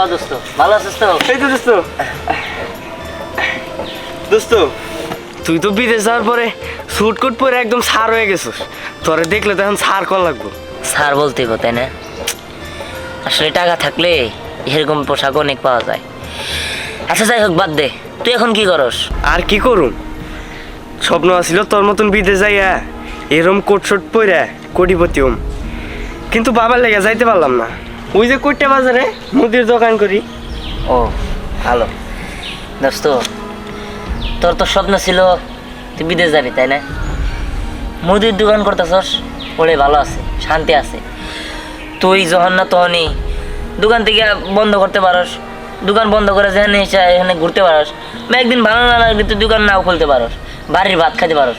ও দোস্ত ভালো আছিস তো? এই তো দোস্ত। দোস্ত তুই তো বিদেশ যাওয়ার পরে স্যুট কোট পরে একদম সার হয়ে গেছিস। তোরে দেখলে তো এখন সার কর লাগবো। স্যার বলতে গো তাই না? আসলে টাকা থাকলে এরকম পোশাক অনেক পাওয়া যায়। আচ্ছা যাই হোক বাদ দে। তুই এখন কি করস? আর কি করুম? স্বপ্ন আছিল তোর মতন বিদেশ যাইয়া এরম কোট শোট পরে কোটিপতি কিন্তু বাবার লেগে যাইতে পারলাম না। ওই যে কোটটা বাজারে মুদির দোকান করি। ও, ভালো। দোস্ত, তোর তো স্বপ্ন ছিল তুই বিদেশ যাবি, তাই না? মুদির দোকান করতেছস ওরে ভালো আছে, শান্তি আছে। তুই যখন না তখনই দোকান থেকে বন্ধ করতে পারস। দোকান বন্ধ করে যেখানে এখানে ঘুরতে পারস। বা একদিন ভালো না লাগলে তুই দোকান নাও খুলতে পারস, বাড়ির ভাত খেতে পারস।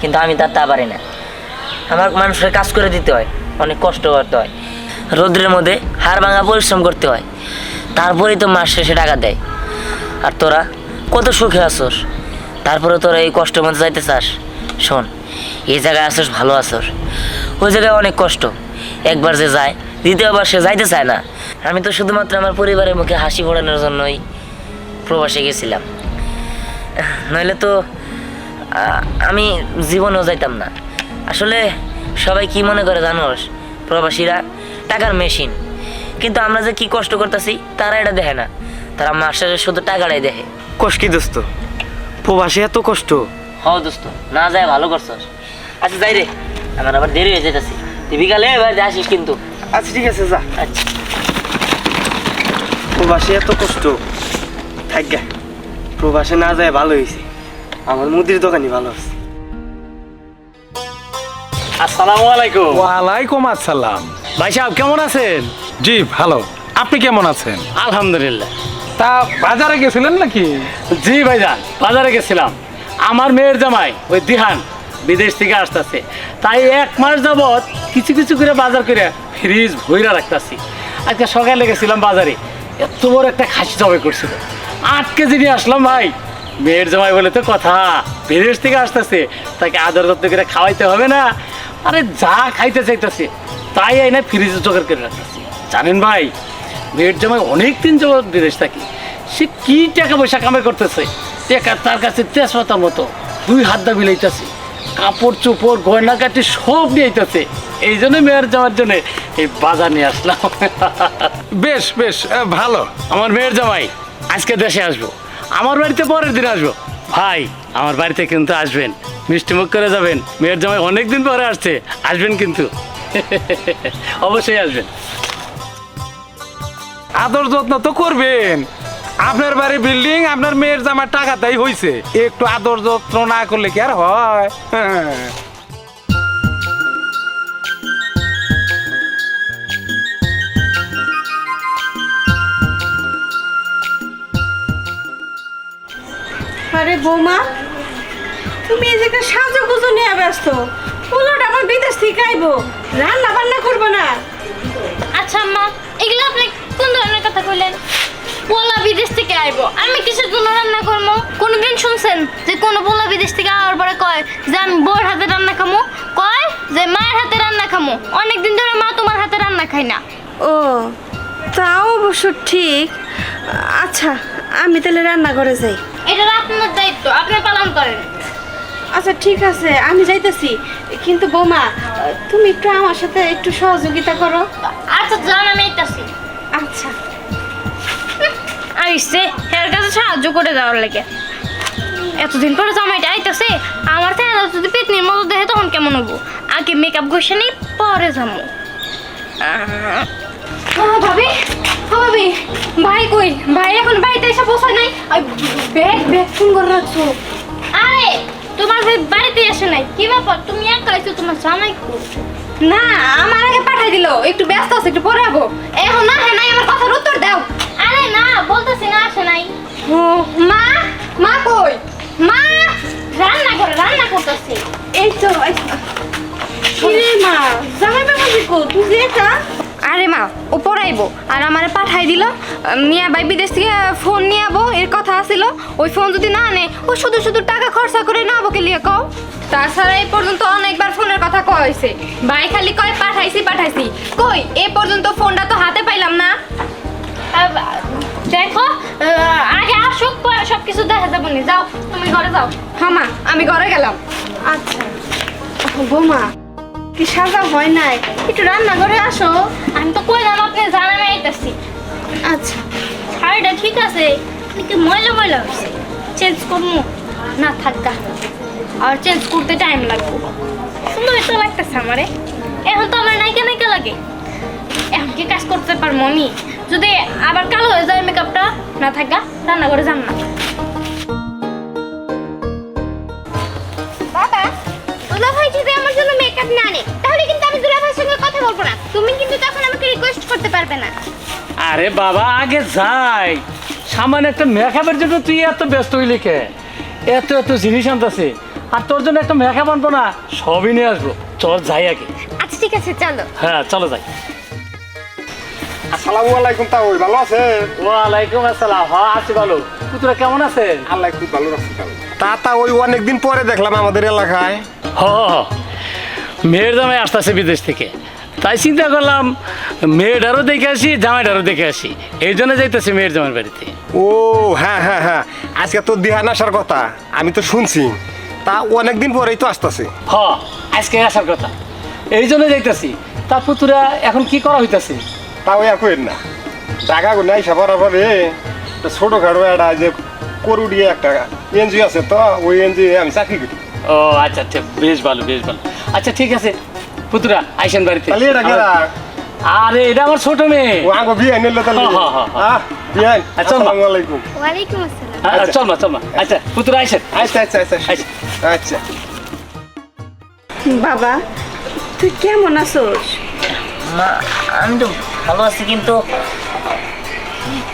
কিন্তু আমি তার তা পারি না। আমার মানুষের কাজ করে দিতে হয়, অনেক কষ্ট করতে হয়। রোদ্রের মধ্যে হাড় ভাঙা পরিশ্রম করতে হয়। তারপরেই তো মাস শেষে টাকা দেয়। আর তোরা কত সুখে আসোস তারপরে তোরা এই কষ্টের মধ্যে যাইতে চাস। শোন, এই জায়গায় আসোস ভালো আসোস ওই জায়গায় অনেক কষ্ট। একবার যে যায়, দ্বিতীয়বার সে যাইতে চায় না। আমি তো শুধুমাত্র আমার পরিবারের মুখে হাসি ফোড়ানোর জন্যই প্রবাসে গেছিলাম। নইলে তো আমি জীবনেও যাইতাম না। আসলে সবাই কি মনে করে জানোস? প্রবাসীরা টাকার মেশিন। কিন্তু আমরা যে কি কষ্ট করতেছি তারা এটা দেখে না। তারা মাসের শুধু টাকাটাই দেখে। কষ্ট কি দোস্ত? প্রবাসী এত কষ্ট? হ দোস্ত না যায় ভালো করছস। আচ্ছা যাই রে। আমার আবার দেরি হয়ে যেতেছি তুই বিকালে বাড়িতে আসিস কিন্তু। আচ্ছা ঠিক আছে যা। আচ্ছা। প্রবাসী এত কষ্ট? থাক গে। প্রবাসে না যায় ভালো হয়েছে আমার মুদির দোকানই ভালো আছে। আসসালামু আলাইকুম। ওয়ালাইকুম আসসালাম। ভাই সাহেব কেমন আছেন? জি ভালো। আপনি কেমন আছেন? আলহামদুলিল্লাহ। তা বাজারে গেছিলেন নাকি? জি ভাইজান বাজারে গেছিলাম। আমার মেয়ের জামাই ওই দিহান বিদেশ থেকে আসতেছে। তাই এক মাস যাবৎ কিছু কিছু করে বাজার করে ফ্রিজ ভইরা রাখতেছি। আজকে সকালে গেছিলাম বাজারে। এত বড় একটা খাসি জবাই করছিল। আট কেজি নিয়ে আসলাম ভাই। মেয়ের জামাই বলে তো কথা বিদেশ থেকে আসতেছে। তাকে আদর যত্ন করে খাওয়াইতে হবে না। আরে যা খাইতে চাইতেছে। তাই আইনা ফ্রিজে জোগাড় করে রাখতেছি জানেন ভাই মেয়ের জামাই অনেক দিন যাবৎ বিদেশ থাকি। সে কি টাকা পয়সা কামাই করতেছে? টাকা তার কাছে তেজপাতার মতো। দুই হাত দা বিলাইতেছে কাপড় চোপড় গয়না কাটি সব নিয়ে আইতেছে। এই জন্য মেয়ের যাওয়ার জন্য এই বাজার নিয়ে আসলাম। বেশ বেশ ভালো। আমার মেয়ের জামাই আজকে দেশে আসব। আমার বাড়িতে পরের দিন আসব। ভাই আমার বাড়িতে কিন্তু আসবেন। মিষ্টি মুখ করে যাবেন। মেয়ের জামাই অনেক দিন পরে আসছে। আসবেন কিন্তু। অবশ্যই আসবেন। আদর যত্ন তো করবেন। আপনার বাড়ি বিল্ডিং আপনার মেয়ের জামার টাকা তাই হয়েছে একটু আদর যত্ন না করলে কি আর হয়। আরে বৌমা তুমি এই জায়গায় সাজো গুজো নিয়ে ব্যস্ত। পোলাটা আবার বিদেশ থেকে আইবো। রান্না বান্না করব না। আচ্ছা আম্মা এগুলো আপনি কোন ধরনের কথা কইলেন? পোলা বিদেশ থেকে আইবো আমি কিসের জন্য রান্না করব? কোনোদিন শুনছেন যে কোনো পোলা বিদেশ থেকে আওয়ার পরে কয় যে আমি বউয়ের হাতে রান্না খামো? কয় যে মায়ের হাতে রান্না খামো? অনেকদিন ধরে মা তোমার হাতে রান্না খাই না। ও তাও অবশ্য ঠিক। আচ্ছা আমি তাহলে রান্না করে যাই। এটা আপনার দায়িত্ব আপনি পালন করেন। আচ্ছা ঠিক আছে আমি যাইতেছি। কিন্তু বৌমা তুমি একটু আমার সাথে একটু সহযোগিতা করো। আচ্ছা জান আমি এইটাছি আচ্ছা। আইসে এর কাছে সাহায্য করে দেওয়ার লেগে। এতদিন পরে জামাইটা আইতাছে আমার থেকে যদি পেতনির মতো দেখে তখন কেমন হব? আগে মেকআপ ঘষে নেই পরে যাব। ভাবি ও ভাবি ভাই কই? ভাই এখন বাড়িতে এসে বসে নাই। ব্যাগ ব্যাগ ফোন করে রাখছো। আরে তোমার ভাই বাড়িতে এসে নাই। কি ব্যাপার? তুমি একা আইছো তোমার জামাই কই? না আমার আগে পাঠাই দিল। একটু ব্যস্ত আছে একটু পরে যাব এখন না হ্যাঁ নাই আমার কথার উত্তর দাও। আরে না বলতেছি না আসে নাই। মা মা কই? মা রান্না করে রান্না করতেছি। এই তো এই মা জামাই বাবা কো তুই একা মা ও পড়াইবো। আর আমারে পাঠাই দিল। মিয়া ভাই বিদেশ থেকে ফোন নিয়ে আবো এর কথা আছিল। ওই ফোন যদি না আনে ও শুধু শুধু টাকা খরচা করে না আবো কে লিয়ে কও। তাছাড়া এই পর্যন্ত অনেকবার ফোনের কথা কয় হয়েছে ভাই খালি কয় পাঠাইছি পাঠাইছি। কই এ পর্যন্ত ফোনটা তো হাতে পাইলাম না। দেখো আগে আসুক পরে সব কিছু দেখা যাব যাও তুমি ঘরে যাও। হ্যাঁ মা আমি ঘরে গেলাম। আচ্ছা। বৌমা। কি সাজা হয় নাই? একটু রান্না করে আসো। আমি তো কইলাম আপনি জানামে আইতাছি। আচ্ছা। শাড়িটা ঠিক আছে কিন্তু ময়লা ময়লা হয়েছে চেঞ্জ করব না থাকা আর চেঞ্জ করতে টাইম লাগবে। সুন্দর তো লাগতেছে আমারে। এখন তো আমার নাইকা নাইকা লাগে। এখন কি কাজ করতে পারব আমি? যদি আবার কালো হয়ে যায় মেকআপটা না থাকা রান্না করে যান না। জন্য না আনে তাহলে কিন্তু আমি দুলা ভাইয়ের সঙ্গে কথা বলব না। তুমি কিন্তু তখন আমাকে রিকোয়েস্ট করতে পারবে না। আরে বাবা আগে যাই। সামান্য একটা মেকআপের জন্য তুই এত ব্যস্ত হইলি কে? এত এত জিনিস আনতেছে। আর তোর জন্য একটা মেকআপ আনব না সবই নিয়ে আসব। চল যাই আগে। আচ্ছা ঠিক আছে চলো। হ্যাঁ চলো যাই। আসসালামু আলাইকুম তা ওই ভালো আছে? ওয়ালাইকুম আসসালাম। হ্যাঁ আছি ভালো। পুতুরা কেমন আছেন আল্লাহ খুব ভালো রাখছে তা তা ওই অনেকদিন পরে দেখলাম আমাদের এলাকায়। হ। মেয়ের জামাই আসতেছে বিদেশ থেকে। তাই চিন্তা করলাম মেয়েটারও দেখে আসি জামাইটারও দেখে আসি। এই জন্য যাইতেছি মেয়ের জামাইয়ের বাড়িতে। ও হ্যাঁ হ্যাঁ হ্যাঁ। আজকে তো দিহান আসার কথা আমি তো শুনছি। তা অনেকদিন পরেই তো আসতেছে। হ আজকে আসার কথা। এই জন্য যাইতেছি। তা পুতুরা এখন কি করা হইতাছে? তা ওই একই না। টাকা গুলো নাই সবার পরে ছোটখাটো একটা যে করুড়িয়ে একটা এনজিও আছে তো ওই এনজিও আমি চাকরি করি। ও আচ্ছা আচ্ছা বেশ ভালো বেশ ভালো। আচ্ছা ঠিক আছে পুতুরা আইসেন বাড়িতে। আরে এটা আমার ছোট মেয়ে। ও আঙ্গো বিয়ে নিল তাহলে। হ্যাঁ, হ্যাঁ, হ্যাঁ। বিয়ে আচ্ছা। আসসালামু আলাইকুম। ওয়ালাইকুম আসসালাম। হ্যাঁ, আচ্ছা। চল মা চল মা। আচ্ছা। পুতুরা আইসেন। আচ্ছা আচ্ছা আচ্ছা আচ্ছা। আচ্ছা। বাবা তুই কেমন আছোস? মা আমি তো ভালো আছি কিন্তু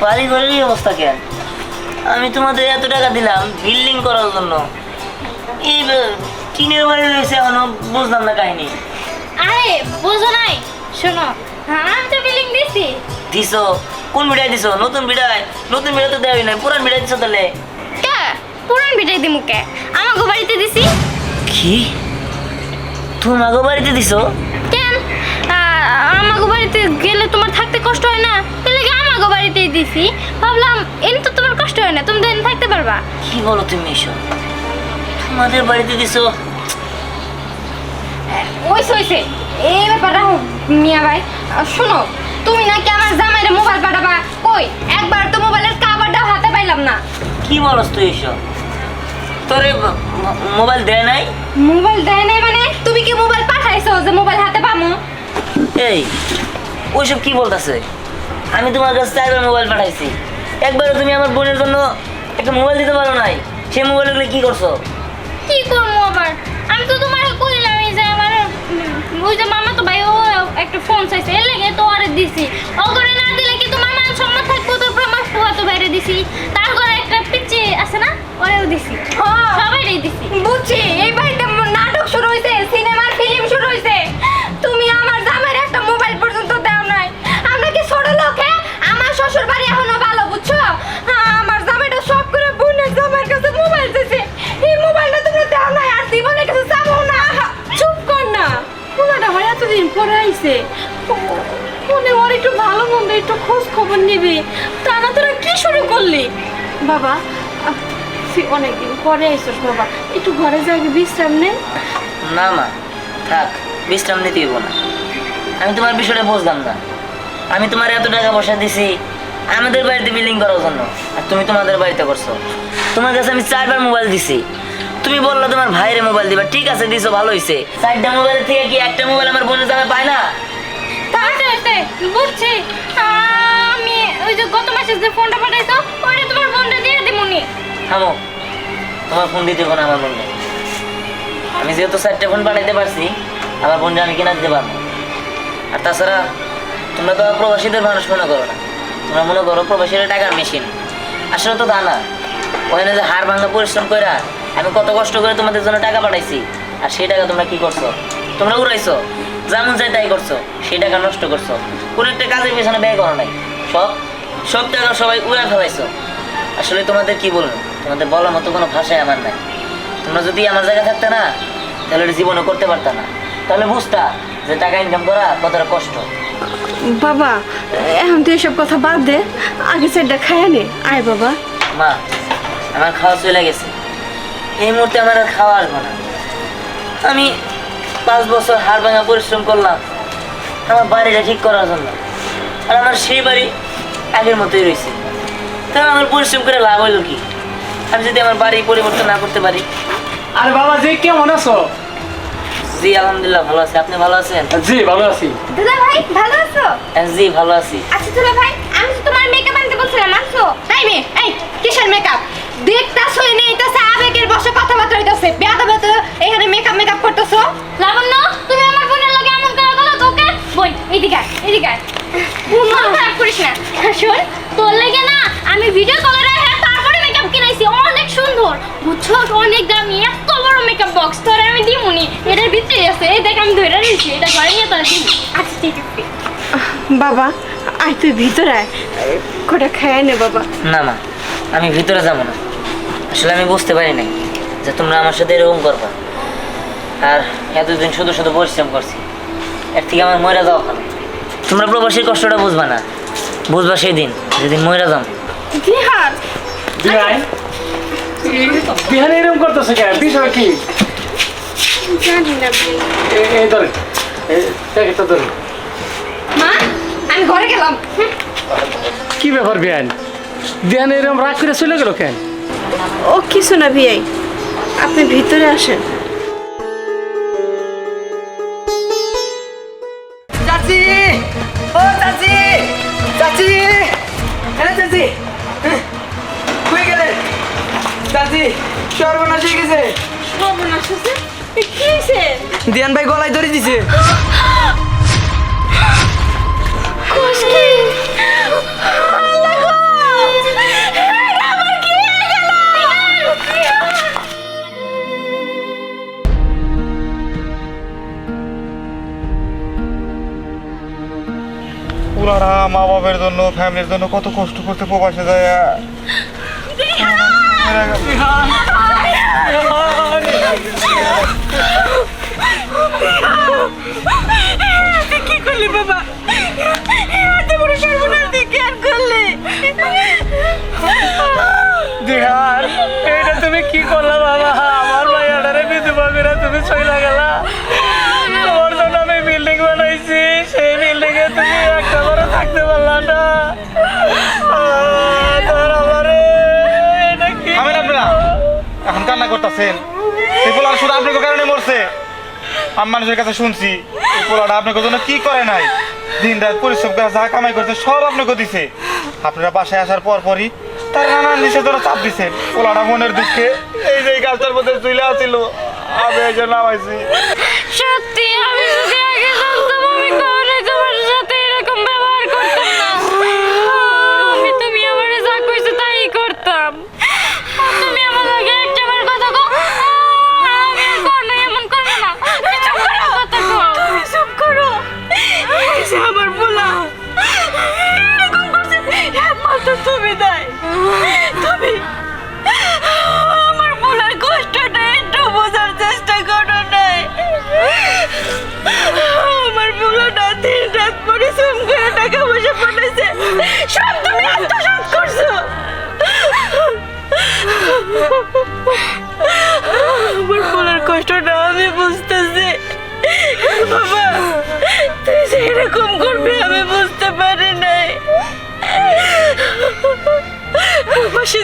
বাড়ি ঘরেরই অবস্থা কেন আমি তোমাদের এত টাকা দিলাম বিল্ডিং করার জন্য। এই টিনের বাড়ি রয়েছে এখনও বুঝলাম না কাহিনী। আরে বুঝো নাই। শোনো হ্যাঁ আমি তো বিলিং দিছি। দিছো? কোন বিড়াই দিছো? নতুন বিড়াই? নতুন বিড়াই তো দেওয়াই নাই। পুরান বিড়াই দিছো তাহলে। কে? পুরান বিটাই দিমু কে? আমাকে বাড়িতে দিছি। কি? তুমি আগো বাড়িতে দিছো? কেন? আমাকে বাড়িতে গেলে তোমার থাকতে কষ্ট হয় না? তাহলে কি আমাকে বাড়িতেই দিছি। ভাবলাম এমনি তো তোমার কষ্ট হয় না। তুমি তো এমনি থাকতে পারবা। কি বলো তুমি এসব? তোমাদের বাড়িতে দিছো? ওইসে এই ব্যাপারটা মিয়া ভাই শোনো তুমি নাকি আমার জামাইরে মোবাইল পাঠাবা? কই একবার তো মোবাইলের কাভারটাও হাতে পাইলাম না। কি বলস তুই এসব? তোরে মোবাইল দেয় নাই? মোবাইল দেয় নাই মানে? তুমি কি মোবাইল পাঠাইছো যে মোবাইল হাতে পামু? এই ওইসব কি বলতেছে? আমি তোমার কাছে চারবার মোবাইল পাঠাইছি। একবারও তুমি আমার বোনের জন্য একটা মোবাইল দিতে পারো নাই। সেই মোবাইলগুলো কি করছ? কি করব আবার? আমি তো তোমার কইলাম এই যে আমার ওই যে মামা তো ভাই ও একটা ফোন চাইছে এর লেগে তো আরে দিছি। ও করে না দিলে কি তোমার মান সম্মান থাকব তো আমার ফুয়া তো বাইরে দিছি। তার ঘরে একটা পিচ্ছি আছে না ওরেও দিছি। সবাইরে দিছি। বুঝছি এই বাড়িতে ম- নাটক শুরু হয়েছে সিনেমার খবর নিবি? তা না তোরা কি শুরু করলি? বাবা তুই অনেকদিন পরে আইসস বাবা। একটু ঘরে যাই বিশ্রাম নে। না মা থাক বিশ্রাম নিতে হইব না। আমি তোমার বিষয়টা বুঝলাম না। আমি তোমার এত টাকা পয়সা দিছি আমাদের বাড়িতে বিল্ডিং করার জন্য আর তুমি তোমাদের বাড়িতে করছ। তোমার কাছে আমি চারবার মোবাইল দিছি। তুমি বলল তোমার ভাইয়ের মোবাইল দিবা। ঠিক আছে দিছো ভালো হয়েছে চারটা মোবাইল থেকে কি একটা মোবাইল আমার বোনের জামে পায় না? আস্তে আস্তে বুঝছি। ওই যে গত মাসে যে ফোনটা পাঠাইছো ওটা তোমার ফোনটা দিয়ে দিমুনি থামো। তোমার ফোন দিতে কোনো আমার বোন আমি যেহেতু চারটে ফোন পাঠাইতে পারছি, আমার বোনটা আমি কিনা দিতে পারব। আর তাছাড়া, তোমরা তো প্রবাসীদের মানুষ মনে করো না। তোমরা মনে করো প্রবাসীরা টাকার মেশিন। আসলে তো তা না। ওখানে যে হাড় ভাঙা পরিশ্রম করে আমি কত কষ্ট করে তোমাদের জন্য টাকা পাঠাইছি, আর সেই টাকা তোমরা কি করছ? তোমরা উড়াইছো। যেমন চাই তাই করছ। সেই টাকা নষ্ট করছ। কোনো একটা কাজের পেছনে ব্যয় করো নাই। সব সব টাকা সবাই উড়ে খাওয়াইছো। আসলে তোমাদের কি বলব? তোমাদের বলার মতো কোনো ভাষাই আমার নাই। তোমরা যদি আমার জায়গায় থাকতে না তাহলে এটা জীবনে করতে পারতা না। তাহলে বুঝতা যে টাকা ইনকাম করা কতটা কষ্ট। বাবা এখন তুই এসব কথা বাদ দে। আগে সেটা খায় নে। আয় বাবা। মা আমার খাওয়া চলে গেছে। এই মুহূর্তে আমার আর খাওয়া আসব না। আমি পাঁচ বছর হাড় ভাঙা পরিশ্রম করলাম। আমার বাড়িটা ঠিক করার জন্য। আর আমার সেই বাড়ি আগের মতোই রয়েছে। তাহলে আমার পরিশ্রম করে লাভ হইল কি? আমি যদি আমার বাড়ি পরিবর্তন না করতে পারি। আর বাবা জি কেমন আছো? জি আলহামদুলিল্লাহ ভালো আছি। আপনি ভালো আছেন? জি ভালো আছি। দুলা ভাই ভালো আছো? হ্যাঁ, জি ভালো আছি। আচ্ছা দুলা ভাই আমি তো তোমার মেকআপ আনতে বলছিলাম আনছো? এই মেয়ে এই কিসের মেকআপ দেখতাছো এনে এইটাছে আবেগের বসে কথাবার্তা হইতাছে। বেয়াদব তো এখানে মেকআপ মেকআপ করতেছো? লাবণ্য তুমি আমার বোনের লগে এমন করে গেলো তোকে? বোন এদিকে এদিকে। মন খারাপ করিস না। শোন তোর লেগে না আমি ভিডিও কলে রেখে তারপরে মেকআপ কিনাইছি। অনেক সুন্দর। বুঝছ অনেক দামি। এত বড় মেকআপ বক্স তোর আমি দিমুনি। এটার ভিতরে আছে। এই দেখ আমি ধরে নিয়েছি এটা ঘরে নিয়ে তোরা দিব। আচ্ছা ঠিক আছে। বাবা আয় তুই ভিতরে আয়। কটা খায় নে বাবা। না মা আমি ভিতরে যাব না। আসলে আমি বুঝতে পারি নাই যে তোমরা আমার সাথে এরকম করবা। আর এতদিন শুধু শুধু পরিশ্রম করছি। এর থেকে আমার ময়রা যাওয়া ভালো। তোমরা প্রবাসীর কষ্টটা বুঝবা না। বুঝবা সেই দিন যেদিন ময়রা যাম। বিহার। বিহান এরকম করতেছে কেন? বিষয় কি? জানি না এই ধরে। প্যাকেটটা ধরে। মা আমি ঘরে গেলাম। কি ব্যাপার বিহান? বিহান এরকম রাগ করে চলে গেল কেন? ও কিছু না বিয়াই আপনি ভিতরে আসেন। সর্বনাশ হয়ে গেছে। সর্বনাশ হয়েছে? কি হয়েছে? দিয়ান ভাই গলায় ধরে দিছে। মা বাবার জন্য ফ্যামিলির জন্য কত কষ্ট করতে প্রবাসে যায় কি করলি বাবা এত বড় সর্বনাশ তুই কি আর করলি দিহান এটা তুমি কি করলা বাবা? আমার ভাইয়াটারে বিধবা করে তুমি চলে গেলা। কান্না করতেছেন এই পোলার শুধু আপনাকে কারণে মরছে। আমি মানুষের কাছে শুনছি, এই পোলাটা আপনাকে জন্য কি করে নাই? দিন রাত পরিশ্রম করে যা কামাই করছে, সব আপনাকে দিছে। আপনারা বাসায় আসার পর পরই তার নানান নিচে ধরে চাপ দিছে। পোলাটা মনের দুঃখে এই যে গাছটার মধ্যে চলে আসছিল আমি এই জন্য নামাইছি। সত্যি, আমি যদি আগে জানতাম আমি তুমি তাই তুমি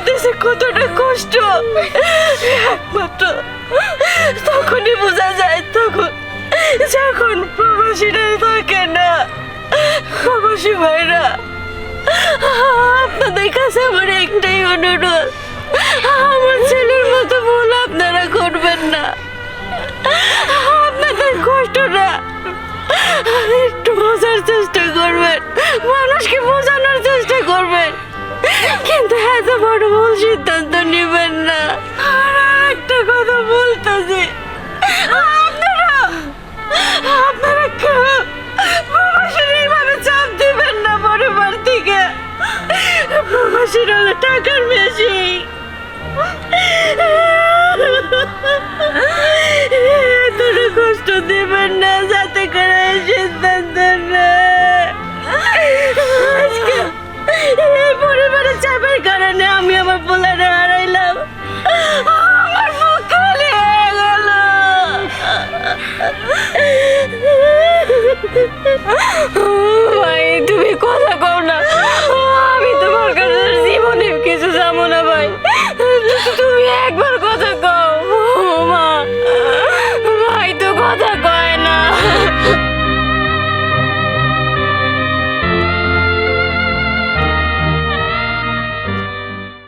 দেশে কতটা কষ্ট। একমাত্র তখনই বোঝা যায় তখন যখন প্রবাসীরা থাকে না, প্রবাসী ভাইরা, আপনাদের কাছে আমার একটাই অনুরোধ, আমার ছেলের মতো ভুল আপনারা করবেন না। আপনাদের কষ্টটা একটু বোঝার চেষ্টা করবেন, মানুষকে বোঝানোর চেষ্টা করবেন। কিন্তু হ্যাঁ, এত বড় ভুল সিদ্ধান্ত নেবেন না। একটা কথা বলতেছি। আপনারা আপনারা প্রবাসীভাবে চাপ দিবেন না পরিবার থেকে। প্রবাসীর টাকার মেশিন এতটা কষ্ট দেবেন না যাতে করে সিদ্ধান্ত নেয় পরিবারের মানে চাপের কারণে আমি আমার পোলারে হারা